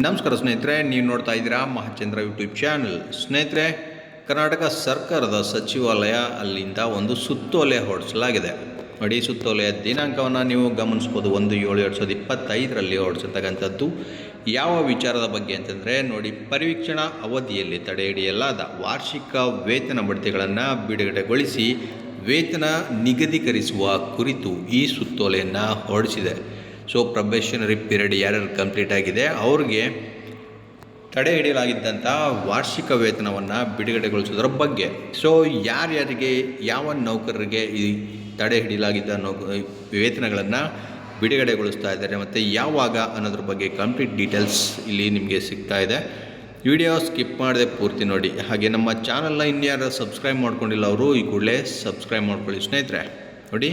ನಮಸ್ಕಾರ ಸ್ನೇಹಿತರೆ, ನೀವು ನೋಡ್ತಾ ಇದ್ದೀರಾ ಮಹಾಚಂದ್ರ ಯೂಟ್ಯೂಬ್ ಚಾನಲ್. ಸ್ನೇಹಿತರೆ, ಕರ್ನಾಟಕ ಸರ್ಕಾರದ ಸಚಿವಾಲಯ ಅಲ್ಲಿಂದ ಒಂದು ಸುತ್ತೋಲೆ ಹೊರಡಿಸಲಾಗಿದೆ. ನೋಡಿ ಸುತ್ತೋಲೆಯ ದಿನಾಂಕವನ್ನು ನೀವು ಗಮನಿಸ್ಬೋದು, ಒಂದು ಏಳು ಎರಡು ಸಾವಿರದ ಇಪ್ಪತ್ತೈದರಲ್ಲಿ ಹೊರಡಿಸತಕ್ಕಂಥದ್ದು. ಯಾವ ವಿಚಾರದ ಬಗ್ಗೆ ಅಂತಂದರೆ, ನೋಡಿ, ಪರಿವೀಕ್ಷಣಾ ಅವಧಿಯಲ್ಲಿ ತಡೆ ಹಿಡಿಯಲಾದ ವಾರ್ಷಿಕ ವೇತನ ಬಡ್ತಿಗಳನ್ನು ಬಿಡುಗಡೆಗೊಳಿಸಿ ವೇತನ ನಿಗದೀಕರಿಸುವ ಕುರಿತು ಈ ಸುತ್ತೋಲೆಯನ್ನು ಹೊರಡಿಸಿದೆ. ಸೊ ಪ್ರೊಬೇಷನರಿ ಪೀರಿಯಡ್ ಯಾರ್ಯಾರು ಕಂಪ್ಲೀಟ್ ಆಗಿದೆ, ಅವ್ರಿಗೆ ತಡೆ ಹಿಡಿಯಲಾಗಿದ್ದಂಥ ವಾರ್ಷಿಕ ವೇತನವನ್ನು ಬಿಡುಗಡೆಗೊಳಿಸೋದ್ರ ಬಗ್ಗೆ. ಸೊ ಯಾರ್ಯಾರಿಗೆ ಯಾವ ನೌಕರರಿಗೆ ಈ ತಡೆ ಹಿಡಿಯಲಾಗಿದ್ದ ನೌಕ ವೇತನಗಳನ್ನು ಬಿಡುಗಡೆಗೊಳಿಸ್ತಾ ಇದ್ದಾರೆ ಮತ್ತು ಯಾವಾಗ ಅನ್ನೋದ್ರ ಬಗ್ಗೆ ಕಂಪ್ಲೀಟ್ ಡೀಟೇಲ್ಸ್ ಇಲ್ಲಿ ನಿಮಗೆ ಸಿಗ್ತಾ ಇದೆ. ವಿಡಿಯೋ ಸ್ಕಿಪ್ ಮಾಡದೆ ಪೂರ್ತಿ ನೋಡಿ. ಹಾಗೆ ನಮ್ಮ ಚಾನಲ್ನ ಇನ್ಯಾರು ಸಬ್ಸ್ಕ್ರೈಬ್ ಮಾಡ್ಕೊಂಡಿಲ್ಲ ಅವರು, ಈ ಕೂಡಲೇ ಸಬ್ಸ್ಕ್ರೈಬ್ ಮಾಡ್ಕೊಳ್ಳಿ ಸ್ನೇಹಿತರೆ. ನೋಡಿ.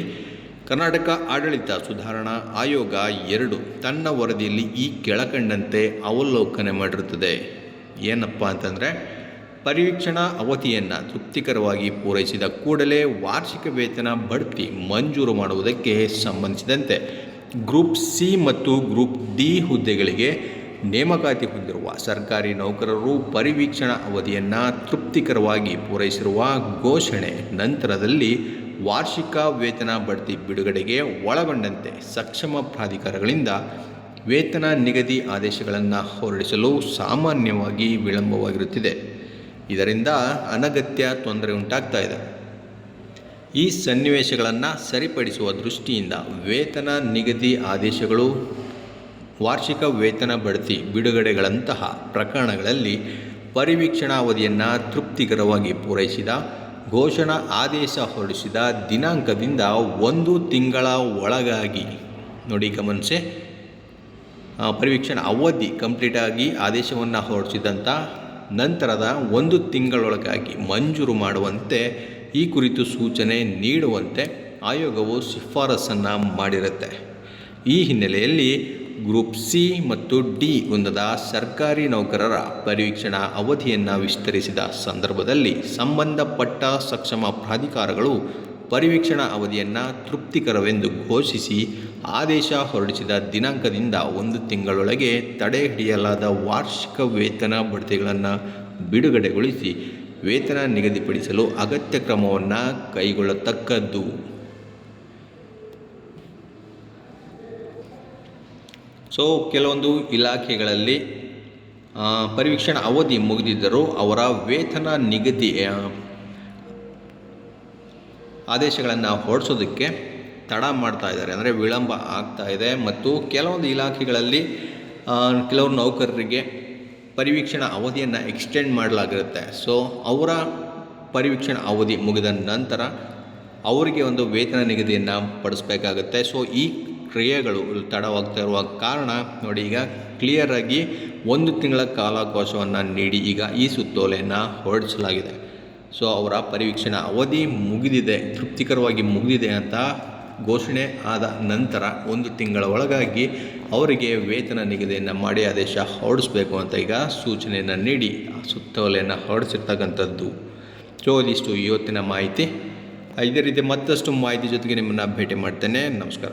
ಕರ್ನಾಟಕ ಆಡಳಿತ ಸುಧಾರಣಾ ಆಯೋಗ ಎರಡು ತನ್ನ ವರದಿಯಲ್ಲಿ ಈ ಕೆಳಕಂಡಂತೆ ಅವಲೋಕನೆ ಮಾಡಿರುತ್ತದೆ. ಏನಪ್ಪ ಅಂತಂದರೆ ಪರಿವೀಕ್ಷಣಾ ಅವಧಿಯನ್ನು ತೃಪ್ತಿಕರವಾಗಿ ಪೂರೈಸಿದ ಕೂಡಲೇ ವಾರ್ಷಿಕ ವೇತನ ಬಡ್ತಿ ಮಂಜೂರು ಮಾಡುವುದಕ್ಕೆ ಸಂಬಂಧಿಸಿದಂತೆ ಗ್ರೂಪ್ ಸಿ ಮತ್ತು ಗ್ರೂಪ್ ಡಿ ಹುದ್ದೆಗಳಿಗೆ ನೇಮಕಾತಿ ಹೊಂದಿರುವ ಸರ್ಕಾರಿ ನೌಕರರು ಪರಿವೀಕ್ಷಣಾ ಅವಧಿಯನ್ನು ತೃಪ್ತಿಕರವಾಗಿ ಪೂರೈಸಿರುವ ಘೋಷಣೆ ನಂತರದಲ್ಲಿ ವಾರ್ಷಿಕ ವೇತನ ಬಡ್ತಿ ಬಿಡುಗಡೆಗೆ ಒಳಗೊಂಡಂತೆ ಸಕ್ಷಮ ಪ್ರಾಧಿಕಾರಗಳಿಂದ ವೇತನ ನಿಗದಿ ಆದೇಶಗಳನ್ನು ಹೊರಡಿಸಲು ಸಾಮಾನ್ಯವಾಗಿ ವಿಳಂಬವಾಗಿರುತ್ತಿದೆ. ಇದರಿಂದ ಅನಗತ್ಯ ತೊಂದರೆ ಉಂಟಾಗ್ತಾ ಇದೆ. ಈ ಸನ್ನಿವೇಶಗಳನ್ನು ಸರಿಪಡಿಸುವ ದೃಷ್ಟಿಯಿಂದ ವೇತನ ನಿಗದಿ ಆದೇಶಗಳು, ವಾರ್ಷಿಕ ವೇತನ ಬಡ್ತಿ ಬಿಡುಗಡೆಗಳಂತಹ ಪ್ರಕರಣಗಳಲ್ಲಿ ಪರಿವೀಕ್ಷಣಾವಧಿಯನ್ನು ತೃಪ್ತಿಕರವಾಗಿ ಪೂರೈಸಿದ ಘೋಷಣಾ ಆದೇಶ ಹೊರಡಿಸಿದ ದಿನಾಂಕದಿಂದ ಒಂದು ತಿಂಗಳ ಒಳಗಾಗಿ. ನೋಡಿ ಗಮನಿಸಿ. ಪರಿವೀಕ್ಷಣ ಅವಧಿ ಕಂಪ್ಲೀಟಾಗಿ ಆದೇಶವನ್ನು ಹೊರಡಿಸಿದಂಥ ನಂತರದ ಒಂದು ತಿಂಗಳೊಳಗಾಗಿ ಮಂಜೂರು ಮಾಡುವಂತೆ ಈ ಕುರಿತು ಸೂಚನೆ ನೀಡುವಂತೆ ಆಯೋಗವು ಶಿಫಾರಸನ್ನು ಮಾಡಿರುತ್ತೆ. ಈ ಹಿನ್ನೆಲೆಯಲ್ಲಿ ಗ್ರೂಪ್ ಸಿ ಮತ್ತು ಡಿ ವೃಂದದ ಸರ್ಕಾರಿ ನೌಕರರ ಪರಿವೀಕ್ಷಣಾ ಅವಧಿಯನ್ನು ವಿಸ್ತರಿಸಿದ ಸಂದರ್ಭದಲ್ಲಿ ಸಂಬಂಧಪಟ್ಟ ಸಕ್ಷಮ ಪ್ರಾಧಿಕಾರಗಳು ಪರಿವೀಕ್ಷಣಾ ಅವಧಿಯನ್ನು ತೃಪ್ತಿಕರವೆಂದು ಘೋಷಿಸಿ ಆದೇಶ ಹೊರಡಿಸಿದ ದಿನಾಂಕದಿಂದ ಒಂದು ತಿಂಗಳೊಳಗೆ ತಡೆ ಹಿಡಿಯಲಾದ ವಾರ್ಷಿಕ ವೇತನ ಬಡ್ತಿಗಳನ್ನು ಬಿಡುಗಡೆಗೊಳಿಸಿ ವೇತನ ನಿಗದಿಪಡಿಸಲು ಅಗತ್ಯ ಕ್ರಮವನ್ನು ಕೈಗೊಳ್ಳತಕ್ಕದ್ದು. ಸೊ ಕೆಲವೊಂದು ಇಲಾಖೆಗಳಲ್ಲಿ ಪರಿವೀಕ್ಷಣ ಅವಧಿ ಮುಗಿದಿದ್ದರೂ ಅವರ ವೇತನ ನಿಗದಿ ಆದೇಶಗಳನ್ನು ಹೊರಡಿಸೋದಕ್ಕೆ ತಡ ಮಾಡ್ತಾ ಇದ್ದಾರೆ. ಅಂದರೆ ವಿಳಂಬ ಆಗ್ತಾ ಇದೆ. ಮತ್ತು ಕೆಲವೊಂದು ಇಲಾಖೆಗಳಲ್ಲಿ ಕೆಲವರು ಕೆಲವು ನೌಕರರಿಗೆ ಪರಿವೀಕ್ಷಣಾ ಅವಧಿಯನ್ನು ಎಕ್ಸ್ಟೆಂಡ್ ಮಾಡಲಾಗಿರುತ್ತೆ. ಸೊ ಅವರ ಪರಿವೀಕ್ಷಣಾ ಅವಧಿ ಮುಗಿದ ನಂತರ, ಅವರಿಗೆ ಒಂದು ವೇತನ ನಿಗದಿಯನ್ನು ಪಡಿಸ್ಬೇಕಾಗುತ್ತೆ. ಸೊ ಈ ಕ್ರಿಯೆಗಳು ತಡವಾಗ್ತಾ ಇರುವ ಕಾರಣ ನೋಡಿ ಈಗ ಕ್ಲಿಯರಾಗಿ ಒಂದು ತಿಂಗಳ ಕಾಲಾವಕಾಶವನ್ನು ನೀಡಿ ಈಗ ಈ ಸುತ್ತೋಲೆಯನ್ನು ಹೊರಡಿಸಲಾಗಿದೆ. ಸೊ ಅವರ ಪರಿವೀಕ್ಷಣಾ ಅವಧಿ ಮುಗಿದಿದೆ, ತೃಪ್ತಿಕರವಾಗಿ ಮುಗಿದಿದೆ ಅಂತ ಘೋಷಣೆ ಆದ ನಂತರ ಒಂದು ತಿಂಗಳ ಒಳಗಾಗಿ ಅವರಿಗೆ ವೇತನ ನಿಗದಿಯನ್ನು ಮಾಡಿ ಆದೇಶ ಹೊರಡಿಸಬೇಕು ಅಂತ ಈಗ ಸೂಚನೆಯನ್ನು ನೀಡಿ ಆ ಸುತ್ತೋಲೆಯನ್ನು ಹೊರಡಿಸಿರ್ತಕ್ಕಂಥದ್ದು. ಸೊ ಇದಿಷ್ಟು ಇವತ್ತಿನ ಮಾಹಿತಿ. ಇದೇ ರೀತಿ ಮತ್ತಷ್ಟು ಮಾಹಿತಿ ಜೊತೆಗೆ ನಿಮ್ಮನ್ನು ಭೇಟಿ ಮಾಡ್ತೇನೆ. ನಮಸ್ಕಾರ.